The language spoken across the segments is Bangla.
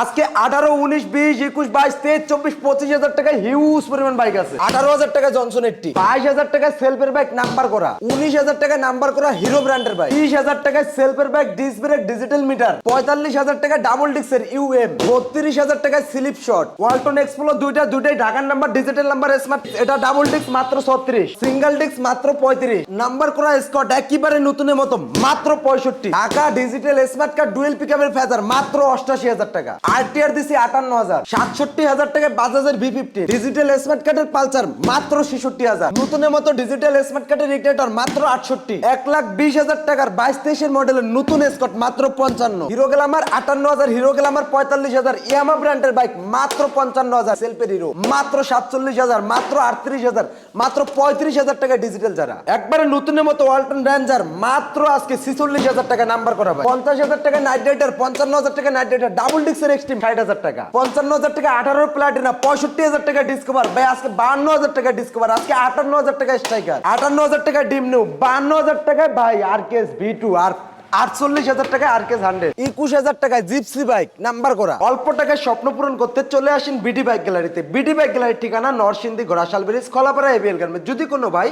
আজকে আঠারো উনিশ বিশ একুশ বাইশ তেইশ চব্বিশ পঁচিশ হাজার টাকায় হিউজ পরিমাণ বাইক আছে। আঠারো হাজার টাকা জনসন এইটটি বাইশ হাজার টাকায় সেলফের বাইক নাম্বার করা। উনিশ হাজার টাকায় নাম্বার করা হিরো ব্র্যান্ডের বাইক তিরিশ হাজার টাকায় সেলফের bike disc brake digital meter পঁয়তাল্লিশ হাজার টাকা ডাবল ডিক্সের ইউএম বত্রিশ হাজার টাকায় স্লিপ শট ওয়ালটন এক্সপ্লো দুইটা দুইটাই ঢাকার নাম্বার ডিজিটাল নাম্বার স্মার্ট এটা ডাবল ডিক্স মাত্র ছত্রিশ। সিঙ্গেল ডিক্স মাত্র পঁয়ত্রিশ। নাম্বার করা স্কট একেবারে নতুনের মতো মাত্র পঁয়ষট্টি। Dhaka digital smart card dual পিকআপের Fazer মাত্র অষ্টাশি হাজার টাকা। আরটিআর দিছি আটান্ন হাজার সাতষট্টি হাজার টাকায় বাজাজের ভি ফিফটি। ডিজিটাল স্মার্ট কার্ডের পালসার মাত্র ছেষট্টি হাজার নতুনের মতো ডিজিটাল স্মার্ট কার্ডের রিক্রেটর মাত্র আটষট্টি। এক লাখ বিশ হাজার টাকার বাইশ তেইশের মডেলের নতুন স্কট মাত্র পঞ্চান্ন। হিরো গ্লামার আটান্ন হাজার হিরো গ্লামার পঁয়তাল্লিশ হাজার। ইয়ামা ব্র্যান্ডের বাইক মাত্র পঞ্চান্ন হাজার সেলফের হিরো মাত্র সাতচল্লিশ হাজার, মাত্র আটত্রিশ হাজার, মাত্র পঁয়ত্রিশ হাজার টাকা ডিজিটাল যারা। একবারে নতুনের মতো ওয়ালটন রেঞ্জার মাত্র আজকে ছিচল্লিশ হাজার টাকা নাম্বার করা পঞ্চাশ হাজার টাকা নাইট রাইডার পঞ্চান্ন হাজার টাকা নাইট রাইডার ডাবল ডিক্সের এক্সট্রিম ষাট হাজার টাকা, পঞ্চান্ন হাজার টাকা, আঠারো প্লাটিনা পঁয়ষট্টি হাজার টাকা ডিসকভার ভাই, আজকে বান্ন হাজার টাকা ডিসকভার আজকে আটান্ন হাজার টাকা স্ট্রাইকার আটান্ন হাজার টাকা ডিম নিউ বান্ন হাজার টাকায়, ভাই আর কেস ভি টু আর আটচল্লিশ হাজার আর কেস হান্ড্রেড একুশ হাজার টাকায় জিপসি বাইক নাম্বার করা। অল্প টাকায় স্বপ্ন পূরণ করতে চলে আসেন বিডি বাইক গ্যালারিতে বিডি বাইক গ্যালারির ঠিকানা ঘোড়াশাল ব্রিজ এবিএল গার্মেন্ট যদি কোনো ভাই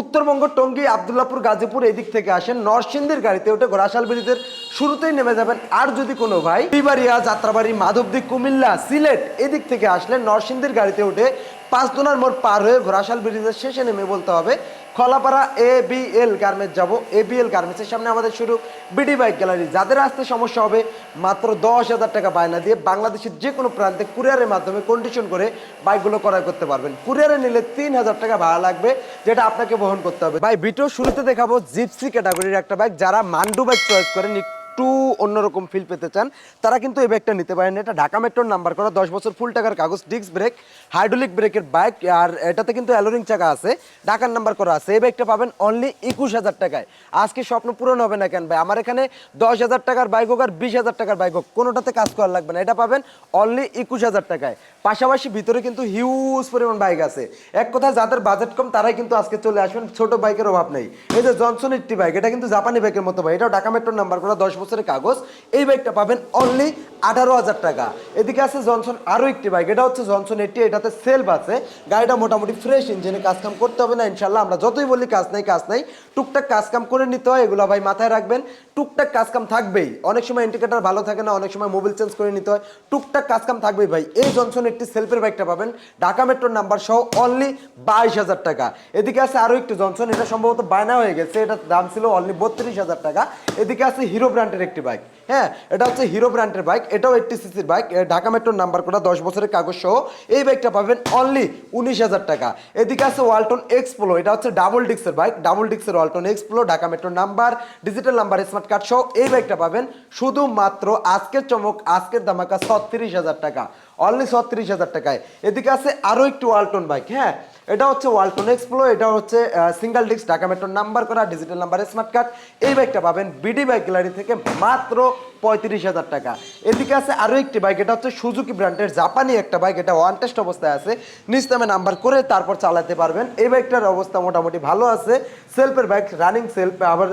উত্তরবঙ্গ, টঙ্গী, আবদুল্লাপুর, গাজীপুর এদিক থেকে আসেন, নরসিংদীর গাড়িতে উঠে ঘোড়াশাল ব্রিজের শুরুতেই নেমে যাবেন। আর যদি কোনো ভাই বিবাড়িয়া, যাত্রাবাড়ি, মাধবদী, কুমিল্লা, সিলেট এদিক থেকে আসলে নরসিংদীর গাড়িতে উঠে পাঁচ দোনার মোড় পার হয়ে ঘোড়াশাল ব্রিজের শেষে নেমে বলতে হবে Khalapara A B L garments যাব। এ বি এল গার্মেন্টসের সামনে আমাদের শুরু বিডি বাইক গ্যালারি যাদের আসতে সমস্যা হবে, মাত্র দশ হাজার টাকা বায়না দিয়ে বাংলাদেশের যে কোনো প্রান্তে কুরিয়ারের মাধ্যমে কন্ডিশন করে বাইকগুলো ক্রয় করতে পারবেন। কুরিয়ারে নিলে তিন হাজার টাকা ভাড়া লাগবে, যেটা আপনাকে বহন করতে হবে। ভাই ভিডিও শুরুতে দেখাবো জিপসি ক্যাটাগরির একটা বাইক যারা মান্ডু বাইক চয়েস করেন একটু অন্যরকম ফিল পেতে চান, তারা কিন্তু এই ব্যাগটা নিতে পারেন। এটা ঢাকা মেট্রোর নাম্বার করা, দশ বছর ফুল টাকার কাগজ ডিস্ক ব্রেক হাইড্রোলিক ব্রেকের বাইক আর এটাতে কিন্তু অ্যালোরিং চাকা আছে, ঢাকার নাম্বার করা আছে। এই ব্যাগটা পাবেন অনলি একুশ হাজার টাকায়। আজকে স্বপ্ন পূরণ হবে না কেন ভাই? আমার এখানে দশ হাজার টাকার বাইক হোক আর বিশ হাজার টাকার বাইক হোক, কোনোটাতে কাজ করা লাগবে না। এটা পাবেন অনলি একুশ হাজার টাকায়। পাশাপাশি ভিতরে কিন্তু হিউজ পরিমাণ বাইক আছে। এক কথায় যাদের বাজেট কম, তারাই কিন্তু আজকে চলে আসবেন। ছোট বাইকের অভাব নেই। এই যে জনসন এইটটি বাইক এটা কিন্তু জাপানি বাইকের মতো ভাই। এটাও ঢাকা মেট্রোর নাম্বার করা, দশ বছরের কাগজ, এই বাইকটা পাবেন অনলি আঠারো হাজার টাকা। এদিকে আছে জনসন আরও একটি বাইক এটা হচ্ছে জনসন এটি এটাতে সেলফ আছে। গাড়িটা মোটামুটি ফ্রেশ ইঞ্জিনে কাজ কাম করতে হবে না ইনশাল্লাহ আমরা যতই বলি কাজ নেই কাজ নেই। টুকটাক কাজ কাম করে নিতে হয়, এগুলো ভাই মাথায় রাখবেন। টুকটাক কাজ কাম থাকবেই। অনেক সময় ইন্ডিকেটার ভালো থাকে না, অনেক সময় মোবিল চেঞ্জ করে নিতে হয়। টুকটাক কাজ কাম থাকবেই ভাই। এই জনসন একটি সেলফের বাইকটা পাবেন। ঢাকা মেট্রোর নাম্বার সহ অনলি বাইশ হাজার টাকা। এদিকে আছে আরও একটি জনসন এটা সম্ভবত বায়না হয়ে গেছে। এটার দাম ছিল অনলি বত্রিশ হাজার টাকা। এদিকে আছে হিরো ব্র্যান্ডের একটি বাইক হ্যাঁ এটা হচ্ছে হিরো ব্র্যান্ডের বাইক এটাও এইটটি সিসির বাইক ঢাকা মেট্রোর নাম্বার করা দশ বছরের কাগজ সহ। এই বাইকটা পাবেন অনলি উনিশ হাজার টাকা। এদিকে আছে ওয়ালটন এক্সপ্লো এটা হচ্ছে ডাবল ডিক্সের বাইক ডাবল ডিক্সের ওয়ালটন এক্সপ্লো ঢাকা মেট্রোর number digital number smart card সহ। এই বাইকটা পাবেন শুধুমাত্র আজকের চমক, আজকের দামাকা ছত্রিশ হাজার টাকা। অনলি ছত্রিশ হাজার টাকায়। এদিকে আছে আরও একটু ওয়ালটন বাইক হ্যাঁ এটা হচ্ছে ওয়ালটন এক্সপ্লো এটা হচ্ছে সিঙ্গেল ডিস্ক ঢাকা মেট্রোর নাম্বার করা ডিজিটাল নাম্বার স্মার্ট কার্ড এই বাইকটা পাবেন বিডি বাইক গ্যালারি থেকে মাত্র পঁয়ত্রিশ হাজার টাকা। এদিকে আছে আরও একটি বাইক এটা হচ্ছে সুজুকি ব্র্যান্ডের জাপানি একটা বাইক এটা ওয়ান টেস্ট অবস্থায় আছে। নিজ নামে নাম্বার করে তারপর চালাতে পারবেন। এই বাইকটার অবস্থা মোটামুটি ভালো আছে। সেলফের বাইক রানিং সেলফ আবার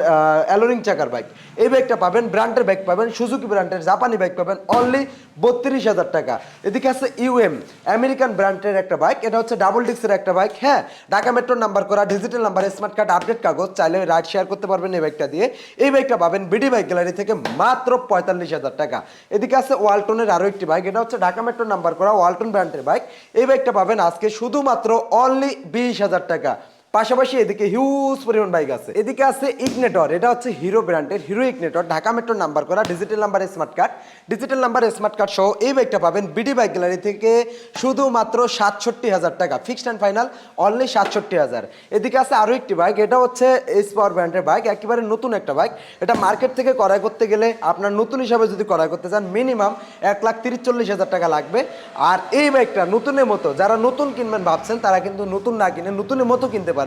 অ্যালোরিং চাকার বাইক এই বাইকটা পাবেন ব্র্যান্ডের বাইক পাবেন সুজুকি ব্র্যান্ডের জাপানি বাইক পাবেন অনলি বত্রিশ হাজার টাকা। এদিকে আছে ইউএম আমেরিকান ব্র্যান্ডের একটা বাইক এটা হচ্ছে ডাবল ডিক্সের একটা বাইক হ্যাঁ? ঢাকা মেট্রোর নাম্বার করা digital number smart card update কাগজ, চাইলে রাইড শেয়ার করতে পারবেন এই বাইকটা দিয়ে। এই বাইকটা পাবেন বিডি বাইক গ্যালারি থেকে মাত্র পঁয়তাল্লিশ হাজার টাকা। এদিকে আছে ওয়ালটনের আরও একটি বাইক, এটা হচ্ছে ঢাকা মেট্রো নাম্বার করা ওয়ালটন ব্র্যান্ডের বাইক। এই বাইকটা পাবেন আজকে শুধুমাত্র অনলি বিশ হাজার টাকা। পাশাপাশি এদিকে হিউজ পরিমাণ বাইক আছে। এদিকে আছে ইগনেটর এটা হচ্ছে হিরো ব্র্যান্ডের হিরো ইগনেটর ঢাকা মেট্রোর নাম্বার করা digital number smart card digital number smart card সহ এই বাইকটা পাবেন বিডি বাইক গ্যালারি থেকে শুধুমাত্র সাতষট্টি হাজার টাকা। ফিক্সড অ্যান্ড ফাইনাল অনলি সাতষট্টি হাজার। এদিকে আছে আরও একটি বাইক এটা হচ্ছে এস পাওয়ার ব্র্যান্ডের বাইক একেবারে নতুন একটা বাইক এটা মার্কেট থেকে ক্রয় করতে গেলে আপনার নতুন হিসাবে যদি ক্রয় করতে চান মিনিমাম এক লাখ তিরিশ চল্লিশ হাজার টাকা লাগবে। আর এই বাইকটা নতুনের মতো, যারা নতুন কিনবেন ভাবছেন, তারা কিন্তু নতুন না কিনে নতুনের মতো কিনতে পারেন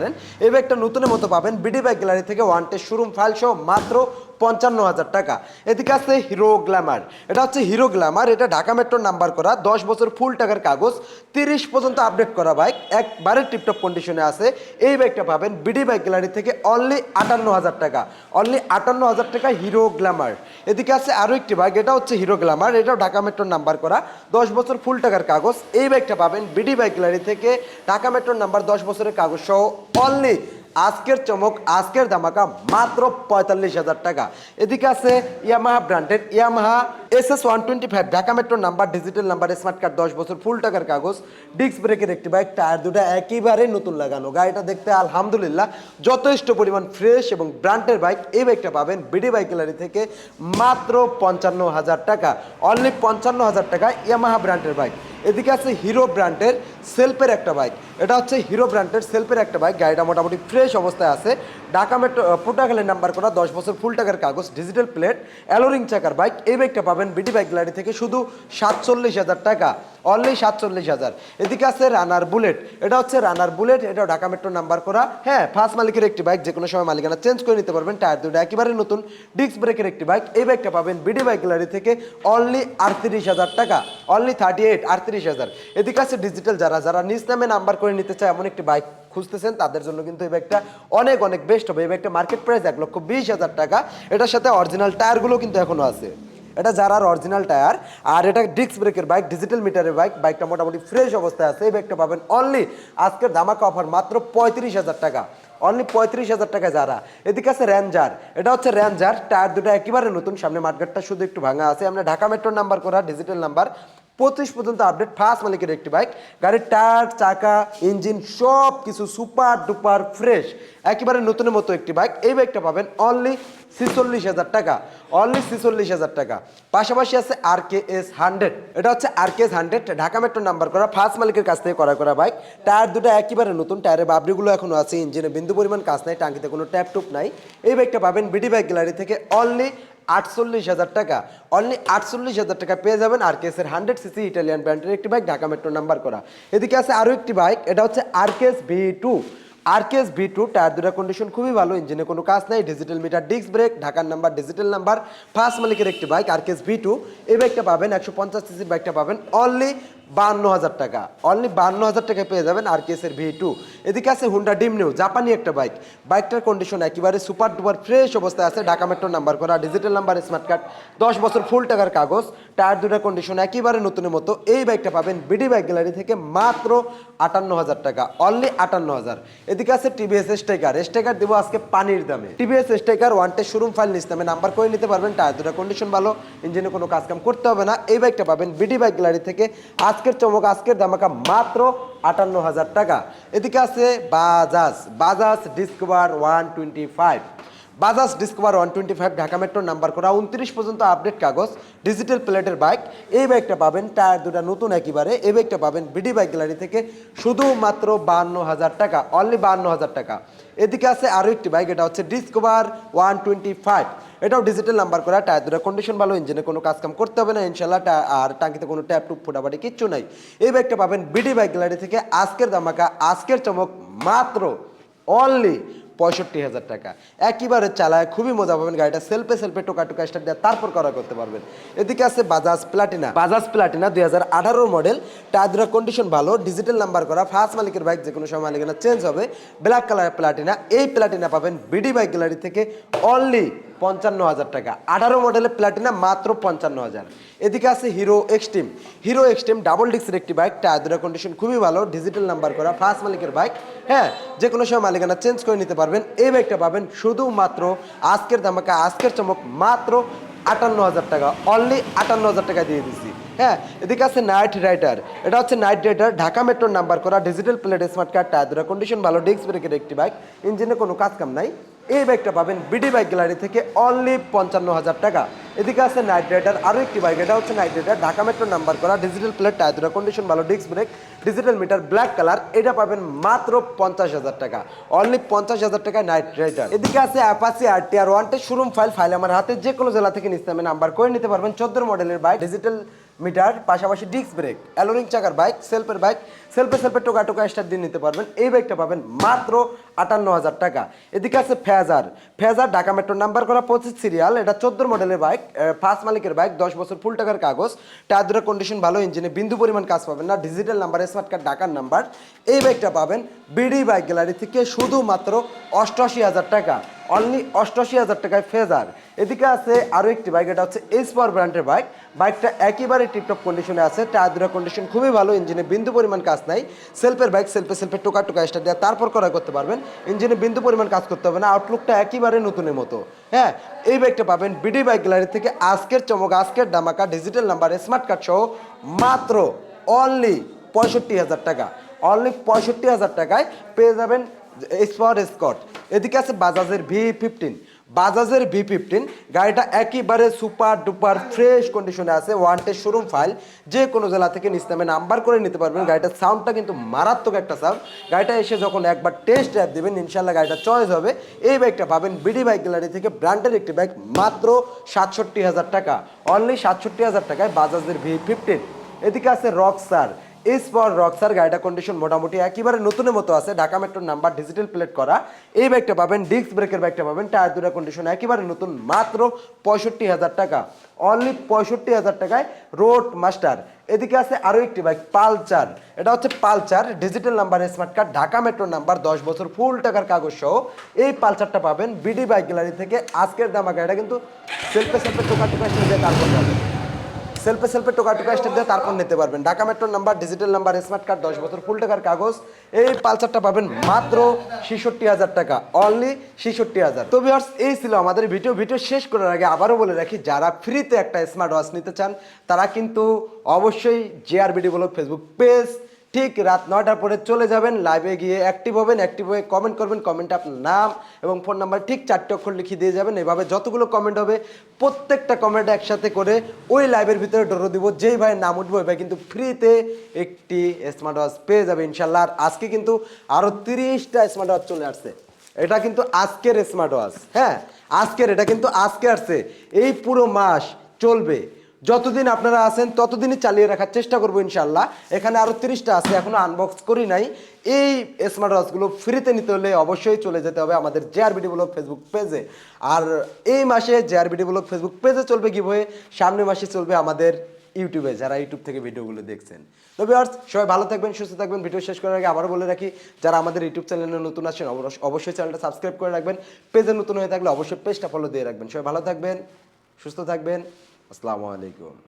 এই ব্যাগটা নতুনের মতো পাবেন বিডি বাইক গ্যালারি থেকে ওয়ান টেস্ট শোরুম ফাইল সহ মাত্র পঞ্চান্ন হাজার টাকা। এদিকে আছে হিরো গ্ল্যামার এটা হচ্ছে হিরো গ্ল্যামার এটা ঢাকা মেট্রোর নাম্বার করা। দশ বছর ফুল টাকার কাগজ। তিরিশ পর্যন্ত আপডেট করা বাইক একবারে টিপটপ কন্ডিশনে আছে। এই বাইকটা পাবেন বিডি বাইক গ্যালারি থেকে অনলি আটান্ন হাজার টাকা। অনলি আটান্ন হাজার টাকা হিরো গ্ল্যামার এদিকে আছে আরও একটি বাইক এটা হচ্ছে হিরো গ্ল্যামার এটাও ঢাকা মেট্রোর নাম্বার করা। দশ বছর ফুল টাকার কাগজ। এই বাইকটা পাবেন বিডি বাইক গ্যালারি থেকে ঢাকা মেট্রোর নাম্বার দশ বছরের কাগজ সহ অনলি আজকের চমক, আজকের ধামাকা মাত্র পঁয়তাল্লিশ হাজার টাকা। এদিকে আছে ইয়ামাহা ব্র্যান্ডের Yamaha S S one twenty five, Dhaka মেট্রোর number, digital number smart card, দশ বছর ফুল টাকার কাগজ, ডিস্ক ব্রেকের একটি বাইক, টায়ার দুটো একেবারে নতুন লাগানো। গাড়িটা দেখতে আলহামদুলিল্লাহ, যথেষ্ট পরিমাণ ফ্রেশ এবং ব্র্যান্ডের বাইক এই বাইকটা পাবেন বিডি বাইক গ্যালারি থেকে মাত্র পঞ্চান্ন হাজার টাকা। অনলি পঞ্চান্ন হাজার টাকা ইয়ামাহা ব্র্যান্ডের বাইক এদিকে আছে হিরো ব্র্যান্ডের সেলফের একটা বাইক। এটা হচ্ছে হিরো ব্র্যান্ডের সেলফের একটা বাইক। গাড়িটা মোটামুটি ফ্রেশ অবস্থায় আছে। ঢাকা মেট্রো পুটাখালের নাম্বার করা, দশ বছর ফুল টাকার কাগজ ডিজিটাল প্লেট অ্যালোরিং চাকার বাইক। এই বাইকটা পাবেন বিডি বাইক গ্যালারি থেকে শুধু সাতচল্লিশ হাজার টাকা। অনলি সাতচল্লিশ হাজার। এদিকে আছে রানার বুলেট এটা হচ্ছে রানার বুলেট এটাও ঢাকা মেট্রো নাম্বার করা। হ্যাঁ ফার্স্ট মালিকের একটি বাইক। যে কোনো সময় মালিকানা চেঞ্জ করে নিতে পারবেন। টায়ার দুটো একেবারে নতুন। ডিস্ক ব্রেকের একটি বাইক। এই বাইকটা পাবেন বিডি বাইক গ্যালারি থেকে অনলি আটত্রিশ হাজার টাকা। অনলি থার্টি এইট আটত্রিশ হাজার। এদিকে আছে ডিজিটাল যারা যারা নিজ নামে নাম্বার করে নিতে চায়, এমন একটি বাইক খুঁজতেছেন, তাদের জন্য কিন্তু এই বাইকটা অনেক অনেক বেস্ট হবে। এই বাইকটা মার্কেট প্রাইস এক লক্ষ বিশ হাজার টাকা। এটার সাথে অরিজিনাল টায়ারগুলো কিন্তু এখনও আছে। এটা যারার অরিজিনাল টায়ার আর এটা ডিস্ক ব্রেকের বাইক ডিজিটাল মিটারের বাইক বাইকটা মোটামুটি ফ্রেশ অবস্থায় আছে। এই বাইকটা পাবেন অনলি আজকের ধামাকা অফার মাত্র পঁয়ত্রিশ হাজার টাকা। অনলি পঁয়ত্রিশ হাজার টাকা যারা। এদিকে আছে র্যাঞ্জার এটা হচ্ছে র্যাঞ্জার টায়ার দুটো একেবারে নতুন। সামনে মার্কেটটা শুধু একটু ভাঙা আছে। আমরা ঢাকা মেট্রোর নাম্বার করা ডিজিটাল নাম্বার পঁচিশ পর্যন্ত আপডেট ফার্স্ট মালিকের একটি বাইক গাড়ির টায়ার চাকা ইঞ্জিন সব কিছু সুপার ডুপার ফ্রেশ একেবারে নতুনের মতো একটি বাইক এই বাইকটা পাবেন অনলি ছিচল্লিশ হাজার টাকা। অনলি ছিচল্লিশ হাজার টাকা। পাশাপাশি আছে আর কে এস হান্ড্রেড এটা হচ্ছে R K S hundred Dhaka metro number করা ফার্স্ট মালিকের কাছ থেকে করা করা বাইক টায়ার দুটো একেবারে নতুন। টায়ারের বাবরিগুলো এখনও আছে। ইঞ্জিনে বিন্দু পরিমাণ কাজ নাই, টাঙ্কিতে কোনো ট্যাপ টুপ নাই। এই বাইকটা পাবেন বিডি বাইক গ্যালারি থেকে অনলি আটচল্লিশ হাজার টাকা। অনলি আটচল্লিশ হাজার টাকা পেয়ে যাবেন আর কেসের হান্ড্রেড সিসি ইটালিয়ান ব্র্যান্ডের একটি বাইক ঢাকা মেট্রো নাম্বার করা। এদিকে আছে আরও একটি বাইক এটা হচ্ছে R KS V two RKS V two tyre দুটা কন্ডিশন খুবই ভালো ইঞ্জিনে কোনো কাজ নাই ডিজিটাল মিটার ডিস্ক ব্রেক ঢাকার নাম্বার ডিজিটাল নাম্বার ফার্স্ট মালিকের একটি বাইক আরকেএস ভি টু এই বাইকটা পাবেন একশো পঞ্চাশ সিসির বাইকটা পাবেন অনলি বান্ন হাজার টাকা। অনলি বান্ন হাজার টাকায় পেয়ে যাবেন আর কেসের ভি টু এদিকে আছে হুন্ডা ডিম নিউ জাপানি একটা বাইক বাইকটার কন্ডিশন একেবারে সুপার ডুপার ফ্রেশ অবস্থায় আছে, ঢাকা মেট্রো নাম্বার করা ডিজিটাল নাম্বার স্মার্ট কার্ড দশ বছর ফুল টাকার কাগজ। টায়ার দুটার কন্ডিশন একেবারে নতুনের মতো, এই বাইকটা পাবেন বিডি বাইক গ্যালারি থেকে মাত্র আটান্ন হাজার টাকা অনলি আটান্ন হাজার। এদিকে আছে টিভিএস স্ট্রাইকার স্ট্রাইকার দেবো আজকে পানির দামে। টিভিএস স্টেকার ওয়ানটে শোরুম ফাইল নিচ নামে নাম্বার করে নিতে পারবেন টায়ার দুটা কন্ডিশন ভালো ইঞ্জিনে কোনো কাজকাম করতে হবে না। এই বাইকটা পাবেন বিডি বাইক গ্যালারি থেকে। আজকের চমক, আজকের দামাকা মাত্র আটান্ন হাজার টাকা। এদিকে আছে Bajaj Bajaj Discover one twenty five Bajaj Discover one twenty five Dhaka metro number করা উনত্রিশ পর্যন্ত আপডেট কাগজ, ডিজিটাল প্লেটের বাইক। এই বাইকটা পাবেন, টায়ার দুটা নতুন একেবারে। এই বাইকটা পাবেন বিডি বাইক গ্যালারি থেকে শুধুমাত্র বান্ন হাজার টাকা অনলি বান্ন হাজার টাকা। এদিকে আছে আরও একটি বাইক, এটা হচ্ছে ডিসকভার ওয়ান টোয়েন্টি ফাইভ। এটাও ডিজিটাল নাম্বার করা, টায়ার দুটা কন্ডিশন ভালো ইঞ্জিনে কোনো কাজ কাম করতে হবে না ইনশাল্লাহ আর টাঙ্কিতে কোনো ট্যাপ টুপ ফোটাফাটি কিচ্ছু নাই। এই বাইকটা পাবেন বিডি বাইক গ্যালারি থেকে, আজকের দামাকা আজকের চমক মাত্র অনলি পঁয়ষট্টি হাজার টাকা। একইবারে চালায়, খুবই মজা পাবেন গাড়িটা। সেলফে সেলফে টোকা টোকা স্টার্ট দেওয়া তারপর করা করতে পারবেন। এদিকে আছে বাজাজ প্লাটিনা বাজাজ প্লাটিনা দুই হাজার আঠারো মডেল টায়ার কন্ডিশন ভালো ডিজিটাল নাম্বার করা ফার্স্ট মালিকের বাইক যে কোনো সময় মালিকানা চেঞ্জ হবে। ব্ল্যাক কালার প্লাটিনা এই প্লাটিনা পাবেন বিডি বাইক গ্যালারি থেকে অনলি পঞ্চান্ন হাজার টাকা। আঠারো মডেলের প্লাটিনা মাত্র পঞ্চান্ন হাজার। এদিকে আছে Hero Xtreme Hero Xtreme double ডিক্সের একটি বাইক টায়ার কন্ডিশন খুবই ভালো ডিজিটাল নাম্বার করা ফার্স্ট মালিকের বাইক হ্যাঁ যে কোনো সময় মালিকানা চেঞ্জ করে নিতে পারবেন। এই বাইকটা পাবেন শুধুমাত্র আজকের দামাকা আজকের চমক মাত্র আটান্ন হাজার টাকা। অনলি আটান্ন হাজার টাকা দিয়ে দিচ্ছি হ্যাঁ এদিকে আছে নাইট রাইডার এটা হচ্ছে নাইট রাইডার ঢাকা মেট্রোর নাম্বার করা digital plate smart card tyre condition ভালো ডিস্ক ব্রেকের একটি বাইক ইঞ্জিনে কোনো কাজ কাম নাই। এই বাইকটা পাবেন বিডি বাইক গ্যালারি থেকে অনলি পঞ্চান্ন হাজার টাকা। এদিকে আছে নাইট রাইডার আরও একটি বাইক, এটা হচ্ছে Knight Rider Dhaka metro number করা ডিজিটাল প্লেট টায়ার কন্ডিশন ভালো disc brake digital meter black colour এটা পাবেন মাত্র পঞ্চাশ হাজার টাকা। অনলি পঞ্চাশ হাজার টাকায় নাইট রাইডার এদিকে আছে অ্যাপাসি আর টি আর ওয়ানটে শোরুম ফাইল ফাইল আমার হাতে যে কোনো জেলা থেকে হবে নাম্বার করে নিতে পারবেন। চোদ্দ মডেলের বাইক ডিজিটাল মিটার, পাশাপাশি ডিস্ক ব্রেক অ্যালোরিং চাকার বাইক সেলফের বাইক সেলফে সেলফে টোকা টোকা স্টার্ট দিয়ে নিতে পারবেন। এই বাইকটা পাবেন মাত্র আটান্ন হাজার টাকা। এদিকে আছে Fazer Fazer Dhaka metro number করা পঁচিশ সিরিয়াল এটা চোদ্দ মডেলের বাইক ফার্স্ট মালিকের বাইক দশ বছর ফুল টাকার কাগজ। টায়ার কন্ডিশন ভালো ইঞ্জিনে বিন্দু পরিমাণ কাজ পাবেন না ডিজিটাল নাম্বার স্মার্ট কার্ড ঢাকার নাম্বার এই বাইকটা পাবেন বিডি বাইক গ্যালারি থেকে শুধুমাত্র অষ্টআশি হাজার টাকা। অনলি অষ্টআশি হাজার টাকায় ফেজার। এদিকে আছে আরও একটি বাইক এটা হচ্ছে এস পাওয়ার ব্র্যান্ডের বাইক বাইকটা একেবারে টিপটপ কন্ডিশনে আছে টায়ার দুটা কন্ডিশন খুবই ভালো ইঞ্জিনে বিন্দু পরিমাণ কাজ নাই। সেলফের বাইক সেলফে সেলফে টোকা টোকা স্টার দেওয়া তারপর করা করতে পারবেন। ইঞ্জিনে বিন্দু পরিমাণ কাজ করতে হবে না আউটলুকটা একেবারে নতুনের মতো। হ্যাঁ এই বাইকটা পাবেন বিডি বাইক গ্যালারি থেকে আজকের চমক, আজকের ডামাকা ডিজিটাল নাম্বার স্মার্ট কার্ড সহ মাত্র অনলি পঁয়ষট্টি হাজার টাকা। অনলি পঁয়ষট্টি হাজার টাকায় পেয়ে যাবেন স্পট স্কট। এদিকে আছে বাজাজের ভি ফিফটিন বাজাজের ভি ফিফটিন গাড়িটা একেবারে সুপার ডুপার ফ্রেশ কন্ডিশনে আছে ওয়ান্টেড শোরুম ফাইল। যে কোনো জেলা থেকে নিচ নামে নাম্বার করে নিতে পারবেন। গাড়িটার সাউন্ডটা কিন্তু মারাত্মক একটা সাউন্ড। গাড়িটা এসে যখন একবার টেস্ট ড্রাইভ দেবেন ইনশাল্লাহ গাড়িটা চয়েস হবে। এই বাইকটা পাবেন বিডি বাইক গ্যালারি থেকে ব্র্যান্ডের একটি বাইক, মাত্র সাতষট্টি হাজার টাকা। অনলি সাতষট্টি হাজার টাকায় বাজাজের ভি ফিফটিন এদিকে আছে রক রকসার এস ফর রক্সার গাড়িটা কন্ডিশন মোটামুটি একেবারে নতুনের মতো আছে। ঢাকা মেট্রোর নাম্বার ডিজিটাল প্লেট করা। এই বাইকটা পাবেন ডিস্ক ব্রেকের বাইকটা পাবেন টায়ার দুটা কন্ডিশন একেবারে নতুন, মাত্র পঁয়ষট্টি হাজার টাকা। অনলি পঁয়ষট্টি হাজার টাকায় রোড মাস্টার এদিকে আছে আরও একটি বাইক পালচার এটা হচ্ছে Pulsar digital number smart card Dhaka মেট্রোর নাম্বার দশ বছর ফুল টাকার কাগজ সহ। এই পালচারটা পাবেন বিডি বাইক গ্যালারি থেকে। আজকের দামা এটা কিন্তু সেলফে সেলফে টোকা টোকা দিয়ে তারপর সেলফে সেলফে টোকা টোকা স্টেপ দিয়ে তারপর নিতে পারবেন। ঢাকা মেট্রোর number digital number smart card দশ বছর ফুল টাকার কাগজ। এই পালসারটা পাবেন মাত্র ছেষট্টি হাজার টাকা। অনলি ছেষট্টি হাজার। তো ভিউয়ার্স এই ছিল আমাদের ভিডিও ভিডিও শেষ করার আগে আবারও বলে রাখি, যারা ফ্রিতে একটা স্মার্ট ওয়াচ নিতে চান, তারা কিন্তু অবশ্যই জেআরবিডি বলো ফেসবুক পেজ ঠিক রাত নয়টার পরে চলে যাবেন লাইভে গিয়ে অ্যাক্টিভ হবেন অ্যাক্টিভ হয়ে কমেন্ট করবেন কমেন্টে আপনার নাম এবং ফোন নাম্বার ঠিক চারটে অক্ষর লিখে দিয়ে যাবেন। এভাবে যতগুলো কমেন্ট হবে, প্রত্যেকটা কমেন্ট একসাথে করে ওই লাইভের ভিতরে ডোরো দিব। যেই ভাইয়ের নাম উঠবে ভাই কিন্তু ফ্রিতে একটি স্মার্ট ওয়াচ পেয়ে যাবে ইনশাল্লাহ। আর আজকে কিন্তু আরও তিরিশটা স্মার্ট ওয়াচ চলে আসছে। এটা কিন্তু আজকের স্মার্ট ওয়াচ হ্যাঁ? আজকের, এটা কিন্তু আজকে আসছে। এই পুরো মাস চলবে। যতদিন আপনারা আছেন, ততদিনই চালিয়ে রাখার চেষ্টা করব ইনশাল্লাহ এখানে আরও তিরিশটা আছে, এখনও আনবক্স করি নাই। এই স্মার্ট ওয়াচগুলো ফ্রিতে নিতে হলে অবশ্যই চলে যেতে হবে আমাদের জেআরবিডি ব্লগ ফেসবুক পেজে আর এই মাসে জেআরবিডি ব্লগ ফেসবুক পেজে চলবে কি হয়ে সামনের মাসে চলবে আমাদের ইউটিউবে যারা ইউটিউব থেকে ভিডিওগুলো দেখছেন। তো ভিউয়ার্স সবাই ভালো থাকবেন, সুস্থ থাকবেন। ভিডিও শেষ করার আগে আবারও বলে রাখি, যারা আমাদের ইউটিউব চ্যানেলে নতুন আছেন অবশ্যই চ্যানেলটা সাবস্ক্রাইব করে রাখবেন। পেজে নতুন হয়ে থাকলে অবশ্যই পেজটা ফলো দিয়ে রাখবেন। সবাই ভালো থাকবেন, সুস্থ থাকবেন। আসসালামু আলাইকুম।